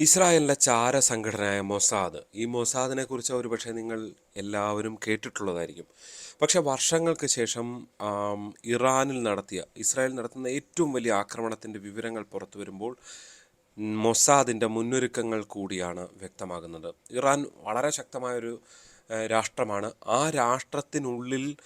ഇസ്രായേലിന്റെ ചാര സംഘടനയായ മൊസാദ്. ഈ മൊസാദിനെ കുറിച്ച് ഒരുപക്ഷെ നിങ്ങൾ എല്ലാവരും കേട്ടിട്ടുള്ളതായിരിക്കും. പക്ഷെ വർഷങ്ങൾക്ക് ശേഷം ഇറാനിൽ നടത്തിയ ഇസ്രായേൽ നടത്തുന്ന ഏറ്റവും വലിയ ആക്രമണത്തിന്റെ വിവരങ്ങൾ പുറത്തു വരുമ്പോൾ മൊസാദിന്റെ മുന്നൊരുക്കങ്ങൾ കൂടിയാണ് വ്യക്തമാകുന്നത്. ഇറാൻ വളരെ ശക്തമായൊരു രാഷ്ട്രമാണ്. ആ രാഷ്ട്രത്തിനുള്ളിൽ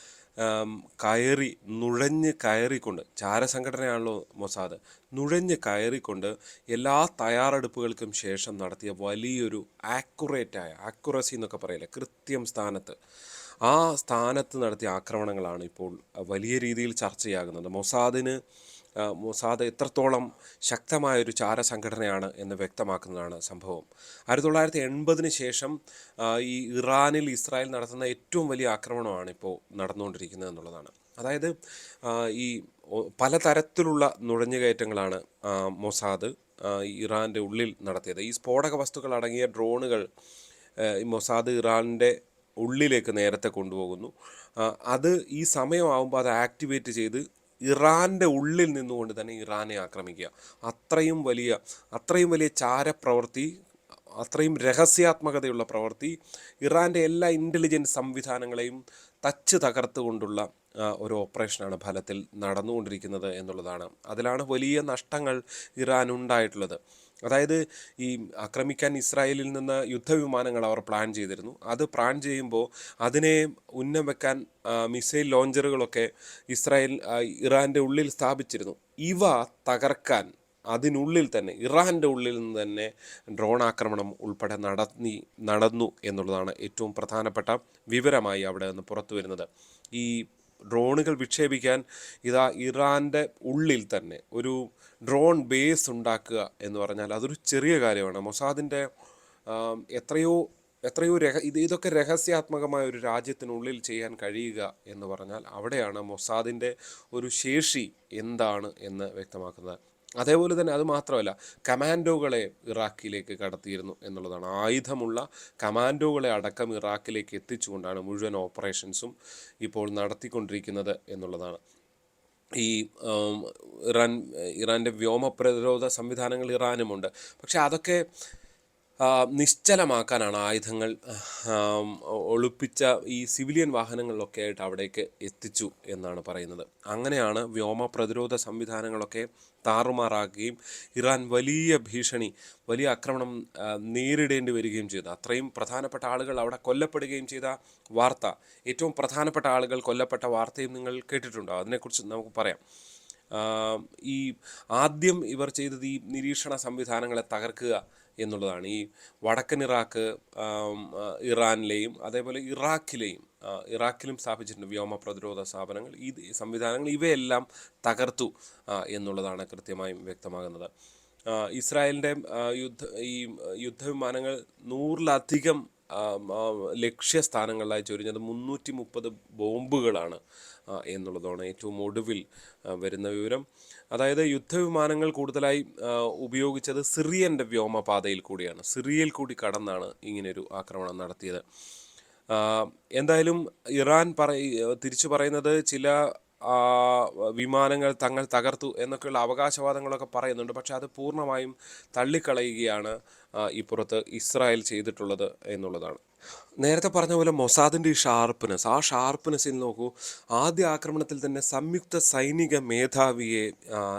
കയറി നുഴഞ്ഞ് കയറിക്കൊണ്ട് ചാരസംഘടനയാണല്ലോ മൊസാദ് നുഴഞ്ഞ് കയറിക്കൊണ്ട് എല്ലാ തയ്യാറെടുപ്പുകൾക്കും ശേഷം നടത്തിയ വലിയൊരു ആക്യുറേറ്റായ ആക്യുറസി എന്നൊക്കെ പറയില്ലേ കൃത്യം സ്ഥാനത്ത്. ആ സ്ഥാനത്ത് നടത്തിയ ആക്രമണങ്ങളാണ് ഇപ്പോൾ വലിയ രീതിയിൽ ചർച്ചയാകുന്നത്. മൊസാദിന് മൊസാദ് എത്രത്തോളം ശക്തമായൊരു ചാര സംഘടനയാണ് എന്ന് വ്യക്തമാക്കുന്നതാണ് സംഭവം. ആയിരത്തി തൊള്ളായിരത്തി എൺപതിന് ശേഷം ഈ ഇറാനിൽ ഇസ്രായേൽ നടത്തുന്ന ഏറ്റവും വലിയ ആക്രമണമാണ് ഇപ്പോൾ നടന്നുകൊണ്ടിരിക്കുന്നത് എന്നുള്ളതാണ്. അതായത് ഈ പലതരത്തിലുള്ള നുഴഞ്ഞുകയറ്റങ്ങളാണ് മൊസാദ് ഇറാന്റെ ഉള്ളിൽ നടത്തിയത്. ഈ സ്ഫോടക വസ്തുക്കൾ അടങ്ങിയ ഡ്രോണുകൾ മൊസാദ് ഇറാന്റെ ഉള്ളിലേക്ക് നേരത്തെ കൊണ്ടുപോകുന്നു. അത് ഈ സമയമാകുമ്പോൾ അത് ആക്ടിവേറ്റ് ചെയ്ത് ഇറാന്റെ ഉള്ളിൽ നിന്നുകൊണ്ട് തന്നെ ഇറാനെ ആക്രമിക്കുക. അത്രയും വലിയ അത്രയും വലിയ ചാരപ്രവൃത്തി അത്രയും രഹസ്യാത്മകതയുള്ള പ്രവൃത്തി ഇറാന്റെ എല്ലാ ഇന്റലിജൻസ് സംവിധാനങ്ങളെയും തച്ച് തകർത്തുകൊണ്ടുള്ള ഒരു ഓപ്പറേഷനാണ് ഫലത്തിൽ നടന്നുകൊണ്ടിരിക്കുന്നത് എന്നുള്ളതാണ്. അതിലാണ് വലിയ നഷ്ടങ്ങൾ ഇറാൻ ഉണ്ടായിട്ടുള്ളത് അതായത് ഈ ആക്രമിക്കാൻ ഇസ്രായേലിൽ നിന്ന് യുദ്ധവിമാനങ്ങൾ അവർ പ്ലാൻ ചെയ്തിരുന്നു. അത് പ്ലാൻ ചെയ്യുമ്പോൾ അതിനെ ഉന്നം വെക്കാൻ മിസൈൽ ലോഞ്ചറുകളൊക്കെ ഇസ്രായേൽ ഇറാന്റെ ഉള്ളിൽ സ്ഥാപിച്ചിരുന്നു. ഇവ തകർക്കാൻ അതിനുള്ളിൽ തന്നെ ഇറാന്റെ ഉള്ളിൽ നിന്ന് തന്നെ ഡ്രോൺ ആക്രമണം ഉൾപ്പെടെ നടന്നി നടന്നു എന്നുള്ളതാണ് ഏറ്റവും പ്രധാനപ്പെട്ട വിവരമായി അവിടെ നിന്ന് പുറത്തു വരുന്നത് ഈ ഡ്രോണുകൾ വിക്ഷേപിക്കാൻ ഇതാ ഇറാന്റെ ഉള്ളിൽ തന്നെ ഒരു ഡ്രോൺ ബേസ് ഉണ്ടാക്കുക എന്ന് പറഞ്ഞാൽ അതൊരു ചെറിയ കാര്യമാണ്. മൊസാദിന്റെ എത്രയോ എത്രയോ രഹ ഇത് ഇതൊക്കെ രഹസ്യാത്മകമായ ഒരു രാജ്യത്തിനുള്ളിൽ ചെയ്യാൻ കഴിയുക എന്ന് പറഞ്ഞാൽ അവിടെയാണ് മൊസാദിന്റെ ഒരു ശേഷി എന്താണ് എന്ന് വ്യക്തമാക്കുന്നത്. അതേപോലെ തന്നെ അത് മാത്രമല്ല കമാൻഡോകളെ ഇറാഖിലേക്ക് കടത്തിയിരുന്നു എന്നുള്ളതാണ്. ആയുധമുള്ള കമാൻഡോകളെ അടക്കം ഇറാഖിലേക്ക് എത്തിച്ചുകൊണ്ടാണ് മുഴുവൻ ഓപ്പറേഷൻസും ഇപ്പോൾ നടത്തിക്കൊണ്ടിരിക്കുന്നത് എന്നുള്ളതാണ്. ഈ ഇറാൻ ഇറാന്റെ വ്യോമ പ്രതിരോധ സംവിധാനങ്ങൾ ഇറാനുമുണ്ട്. പക്ഷേ അതൊക്കെ നിശ്ചലമാക്കാനാണ് ആയുധങ്ങൾ ഒളിപ്പിച്ച ഈ സിവിലിയൻ വാഹനങ്ങളിലൊക്കെ ആയിട്ട് അവിടേക്ക് എത്തിച്ചു എന്നാണ് പറയുന്നത്. അങ്ങനെയാണ് വ്യോമ പ്രതിരോധ സംവിധാനങ്ങളൊക്കെ താറുമാറാക്കുകയും ഇറാൻ വലിയ ഭീഷണി വലിയ ആക്രമണം നേരിടേണ്ടി വരികയും ചെയ്തു. അത്രയും പ്രധാനപ്പെട്ട ആളുകൾ അവിടെ കൊല്ലപ്പെടുകയും ചെയ്ത വാർത്ത ഏറ്റവും പ്രധാനപ്പെട്ട ആളുകൾ കൊല്ലപ്പെട്ട വാർത്തയും നിങ്ങൾ കേട്ടിട്ടുണ്ടോ? അതിനെക്കുറിച്ച് നമുക്ക് പറയാം. ഈ ആദ്യം ഇവർ ചെയ്തത് ഈ നിരീക്ഷണ സംവിധാനങ്ങളെ തകർക്കുക എന്നുള്ളതാണ്. ഈ വടക്കൻ ഇറാഖ് ഇറാനിലെയും അതേപോലെ ഇറാഖിലെയും ഇറാഖിലും സ്ഥാപിച്ചിട്ടുണ്ട് വ്യോമ പ്രതിരോധ സ്ഥാപനങ്ങൾ. ഈ സംവിധാനങ്ങൾ ഇവയെല്ലാം തകർത്തു എന്നുള്ളതാണ് കൃത്യമായും വ്യക്തമാകുന്നത്. ഇസ്രായേലിന്റെ യുദ്ധ ഈ യുദ്ധവിമാനങ്ങൾ നൂറിലധികം ലക്ഷ്യസ്ഥാനങ്ങളിലായി ചൊരിഞ്ഞത് മുന്നൂറ്റി മുപ്പത് ബോംബുകളാണ് എന്നുള്ളതാണ് ഏറ്റവും ഒടുവിൽ വരുന്ന വിവരം. അതായത് യുദ്ധവിമാനങ്ങൾ കൂടുതലായി ഉപയോഗിച്ചത് സിറിയന്റെ വ്യോമപാതയിൽ കൂടിയാണ്. സിറിയയിൽ കൂടി കടന്നാണ് ഇങ്ങനെയൊരു ആക്രമണം നടത്തിയത്. എന്തായാലും ഇറാൻ പറ തിരിച്ചു പറയുന്നത് ചില വിമാനങ്ങൾ തങ്ങൾ തകർത്തു എന്നൊക്കെയുള്ള അവകാശവാദങ്ങളൊക്കെ പറയുന്നുണ്ട്. പക്ഷെ അത് പൂർണമായും തള്ളിക്കളയുകയാണ് ഇപ്പുറത്ത് ഇസ്രായേൽ ചെയ്തിട്ടുള്ളത് എന്നുള്ളതാണ്. നേരത്തെ പറഞ്ഞ പോലെ മൊസാദിന്റെ ഈ ഷാർപ്പ്നെസ് ആ ഷാർപ്പ്നെസ്സിൽ നോക്കൂ. ആദ്യ ആക്രമണത്തിൽ തന്നെ സംയുക്ത സൈനിക മേധാവിയെ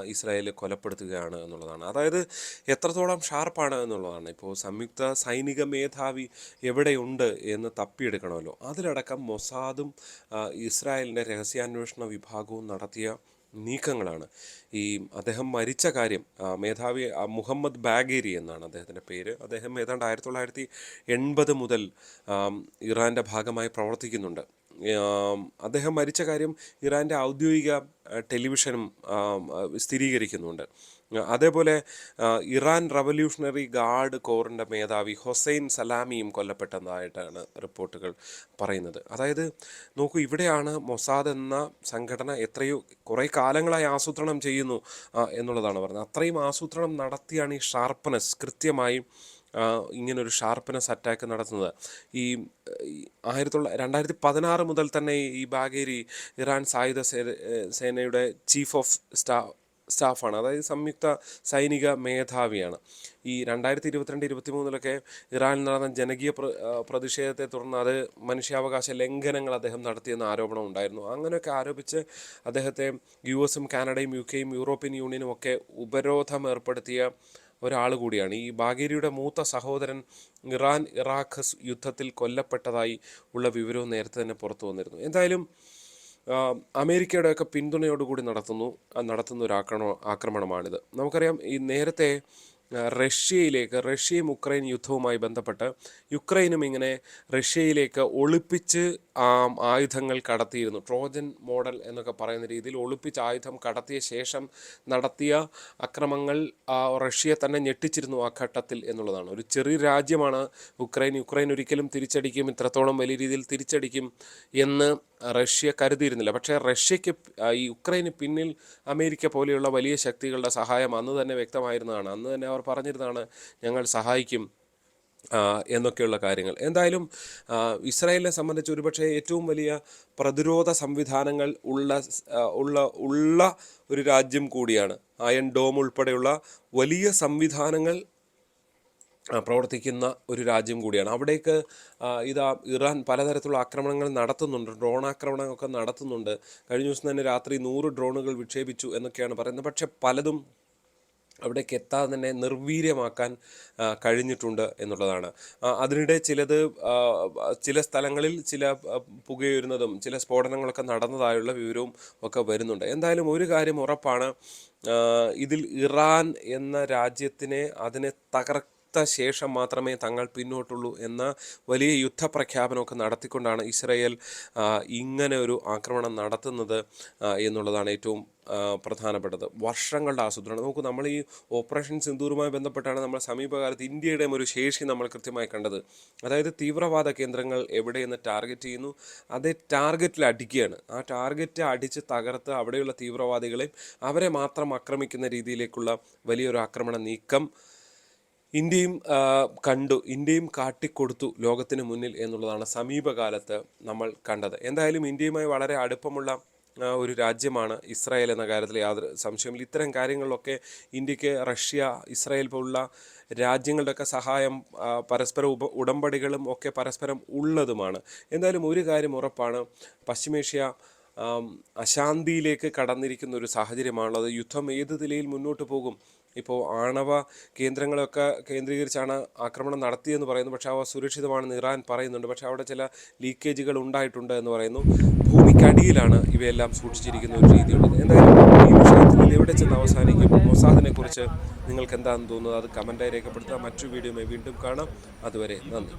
ഇസ്രായേൽ കൊലപ്പെടുത്തുകയാണ് എന്നുള്ളതാണ്. അതായത് എത്രത്തോളം ഷാർപ്പാണ് എന്നുള്ളതാണ്. ഇപ്പോൾ സംയുക്ത സൈനിക മേധാവി എവിടെയുണ്ട് എന്ന് തപ്പിയെടുക്കണമല്ലോ. അതിലടക്കം മൊസാദും ഇസ്രായേലിന്റെ രഹസ്യാന്വേഷണ വിഭാഗവും നടത്തിയ നീക്കങ്ങളാണ്. ഈ അദ്ദേഹം മരിച്ച കാര്യം മേധാവി മുഹമ്മദ് ബാഗേരി എന്നാണ് അദ്ദേഹത്തിന്റെ പേര്. അദ്ദേഹം ഏതാണ്ട് ആയിരത്തി തൊള്ളായിരത്തി എൺപത് മുതൽ ഇറാന്റെ ഭാഗമായി പ്രവർത്തിക്കുന്നുണ്ട്. അദ്ദേഹം മരിച്ച കാര്യം ഇറാന്റെ ഔദ്യോഗിക ടെലിവിഷനും സ്ഥിരീകരിക്കുന്നുണ്ട്. അതേപോലെ ഇറാൻ റവല്യൂഷണറി ഗാർഡ് കോറിന്റെ മേധാവി ഹൊസൈൻ സലാമിയും കൊല്ലപ്പെട്ടതായിട്ടാണ് റിപ്പോർട്ടുകൾ പറയുന്നത്. അതായത് നോക്കൂ ഇവിടെയാണ് മൊസാദ് എന്ന സംഘടന എത്രയോ കുറേ കാലങ്ങളായി ആസൂത്രണം ചെയ്യുന്നു എന്നുള്ളതാണ് പറഞ്ഞത്. അത്രയും ആസൂത്രണം നടത്തിയാണ് ഈ ഷാർപ്പനസ് കൃത്യമായും ഇങ്ങനൊരു ഷാർപ്പനസ് അറ്റാക്ക് നടത്തുന്നത്. ഈ ആയിരത്തി തൊള്ള രണ്ടായിരത്തി പതിനാറ് മുതൽ തന്നെ ഈ ബാഗേരി ഇറാൻ സായുധ സേനയുടെ ചീഫ് ഓഫ് സ്റ്റാ സ്റ്റാഫാണ്. അതായത് സംയുക്ത സൈനിക മേധാവിയാണ്. ഈ രണ്ടായിരത്തി ഇരുപത്തിരണ്ട് ഇരുപത്തി മൂന്നിലൊക്കെ ഇറാനിൽ നടന്ന ജനകീയ പ്രതിഷേധത്തെ തുടർന്ന് അത് മനുഷ്യാവകാശ ലംഘനങ്ങൾ അദ്ദേഹം നടത്തിയെന്ന ആരോപണം ഉണ്ടായിരുന്നു. അങ്ങനെയൊക്കെ ആരോപിച്ച് അദ്ദേഹത്തെ യു എസും കാനഡയും യു കെയും യൂറോപ്യൻ യൂണിയനും ഒക്കെ ഉപരോധം ഏർപ്പെടുത്തിയ ഒരാൾ കൂടിയാണ്. ഈ ബാഗേരിയുടെ മൂത്ത സഹോദരൻ ഇറാൻ ഇറാഖ് യുദ്ധത്തിൽ കൊല്ലപ്പെട്ടതായി ഉള്ള വിവരവും നേരത്തെ തന്നെ പുറത്തു വന്നിരുന്നു. എന്തായാലും അമേരിക്കയുടെയൊക്കെ പിന്തുണയോടുകൂടി നടത്തുന്നു നടത്തുന്ന ഒരു ആക്രമണ ആക്രമണമാണിത്. നമുക്കറിയാം ഈ നേരത്തെ റഷ്യയിലേക്ക് റഷ്യയും ഉക്രൈൻ യുദ്ധവുമായി ബന്ധപ്പെട്ട് യുക്രൈനും ഇങ്ങനെ റഷ്യയിലേക്ക് ഒളിപ്പിച്ച് ആയുധങ്ങൾ കടത്തിയിരുന്നു. ട്രോജൻ മോഡൽ എന്നൊക്കെ പറയുന്ന രീതിയിൽ ഒളിപ്പിച്ച് ആയുധം കടത്തിയ ശേഷം നടത്തിയ അക്രമങ്ങൾ റഷ്യയെ തന്നെ ഞെട്ടിച്ചിരുന്നു ആ ഘട്ടത്തിൽ എന്നുള്ളതാണ്. ഒരു ചെറിയ രാജ്യമാണ് ഉക്രൈൻ യുക്രൈൻ ഒരിക്കലും തിരിച്ചടിക്കും ഇത്രത്തോളം വലിയ രീതിയിൽ തിരിച്ചടിക്കും എന്ന് റഷ്യ കരുതിയിരുന്നില്ല. പക്ഷേ റഷ്യയ്ക്ക് ഈ ഉക്രൈന് പിന്നിൽ അമേരിക്ക പോലെയുള്ള വലിയ ശക്തികളുടെ സഹായം അന്ന് തന്നെ വ്യക്തമായിരുന്നതാണ്. അന്ന് തന്നെ അവർ പറഞ്ഞിരുന്നതാണ് ഞങ്ങൾ സഹായിക്കും എന്നൊക്കെയുള്ള കാര്യങ്ങൾ. എന്തായാലും ഇസ്രായേലിനെ സംബന്ധിച്ച് ഒരുപക്ഷെ ഏറ്റവും വലിയ പ്രതിരോധ സംവിധാനങ്ങൾ ഉള്ള ഉള്ള ഉള്ള ഒരു രാജ്യം കൂടിയാണ്. അയൺ ഡോം ഉൾപ്പെടെയുള്ള വലിയ സംവിധാനങ്ങൾ പ്രവർത്തിക്കുന്ന ഒരു രാജ്യം കൂടിയാണ്. അവിടേക്ക് ഇതാ ഇറാൻ പലതരത്തിലുള്ള ആക്രമണങ്ങൾ നടത്തുന്നുണ്ട് ഡ്രോൺ ആക്രമണങ്ങളൊക്കെ നടത്തുന്നുണ്ട്. കഴിഞ്ഞ ദിവസം തന്നെ രാത്രി നൂറ് ഡ്രോണുകൾ വിക്ഷേപിച്ചു എന്നൊക്കെയാണ് പറയുന്നത്. പക്ഷേ പലതും അവിടേക്ക് എത്താതെ തന്നെ നിർവീര്യമാക്കാൻ കഴിഞ്ഞിട്ടുണ്ട് എന്നുള്ളതാണ്. അതിനിടെ ചിലത് ചില സ്ഥലങ്ങളിൽ ചില പുകയുരുന്നതും ചില സ്ഫോടനങ്ങളൊക്കെ നടന്നതായുള്ള വിവരവും ഒക്കെ വരുന്നുണ്ട്. എന്തായാലും ഒരു കാര്യം ഉറപ്പാണ് ഇതിൽ ഇറാൻ എന്ന രാജ്യത്തിനെ അതിനെ തകർത്ത ശേഷം മാത്രമേ തങ്ങൾ പിന്നോട്ടുള്ളൂ എന്ന വലിയ യുദ്ധപ്രഖ്യാപനമൊക്കെ നടത്തിക്കൊണ്ടാണ് ഇസ്രയേൽ ഇങ്ങനെ ഒരു ആക്രമണം നടത്തുന്നത് എന്നുള്ളതാണ് ഏറ്റവും പ്രധാനപ്പെട്ടത്. വർഷങ്ങളുടെ ആസൂത്രണം. നോക്കൂ നമ്മൾ ഈ ഓപ്പറേഷൻ സിന്ദൂറുമായി ബന്ധപ്പെട്ടാണ് നമ്മൾ സമീപകാലത്ത് ഇന്ത്യയുടെയും ഒരു ശേഷി നമ്മൾ കൃത്യമായി കണ്ടത്. അതായത് തീവ്രവാദ കേന്ദ്രങ്ങൾ എവിടെയെന്ന് ടാർഗറ്റ് ചെയ്യുന്നു. അതേ ടാർഗറ്റിൽ അടിക്കുകയാണ്. ആ ടാർഗറ്റ് അടിച്ച് തകർത്ത് അവിടെയുള്ള തീവ്രവാദികളെയും അവരെ മാത്രം ആക്രമിക്കുന്ന രീതിയിലേക്കുള്ള വലിയൊരു ആക്രമണ നീക്കം ഇന്ത്യയും കണ്ടു. ഇന്ത്യയും കാട്ടിക്കൊടുത്തു ലോകത്തിന് മുന്നിൽ എന്നുള്ളതാണ് സമീപകാലത്ത് നമ്മൾ കണ്ടത്. എന്തായാലും ഇന്ത്യയുമായി വളരെ അടുപ്പമുള്ള ഒരു രാജ്യമാണ് ഇസ്രായേൽ എന്ന കാര്യത്തിൽ യാതൊരു സംശയമില്ല ഇത്തരം കാര്യങ്ങളിലൊക്കെ ഇന്ത്യയ്ക്ക് റഷ്യ ഇസ്രായേൽ പോലുള്ള രാജ്യങ്ങളുടെയൊക്കെ സഹായം പരസ്പര ഉപ ഉടമ്പടികളും ഒക്കെ പരസ്പരം ഉള്ളതുമാണ്. എന്തായാലും ഒരു കാര്യം ഉറപ്പാണ്. പശ്ചിമേഷ്യ അശാന്തിയിലേക്ക് കടന്നിരിക്കുന്ന ഒരു സാഹചര്യമാണുള്ളത്. യുദ്ധം ഏത് നിലയിൽ മുന്നോട്ട് പോകും? ഇപ്പോൾ ആണവ കേന്ദ്രങ്ങളൊക്കെ കേന്ദ്രീകരിച്ചാണ് ആക്രമണം നടത്തിയെന്ന് പറയുന്നു. പക്ഷേ അവ സുരക്ഷിതമാണെന്ന് ഇറാൻ പറയുന്നുണ്ട്. പക്ഷേ അവിടെ ചില ലീക്കേജുകൾ ഉണ്ടായിട്ടുണ്ട് എന്ന് പറയുന്നു. ഭൂമിക്കടിയിലാണ് ഇവയെല്ലാം സൂക്ഷിച്ചിരിക്കുന്ന ഒരു രീതിയുള്ളത്. എന്തായാലും ഈ വിഷയത്തിൽ ഇത് എവിടെ ചെന്ന് അവസാനിക്കും? മൊസാദിനെ കുറിച്ച് നിങ്ങൾക്ക് എന്താണെന്ന് തോന്നുന്നത്? അത് കമന്റായി രേഖപ്പെടുത്തുക മറ്റു വീഡിയോയുമായി വീണ്ടും കാണാം. അതുവരെ നന്ദി.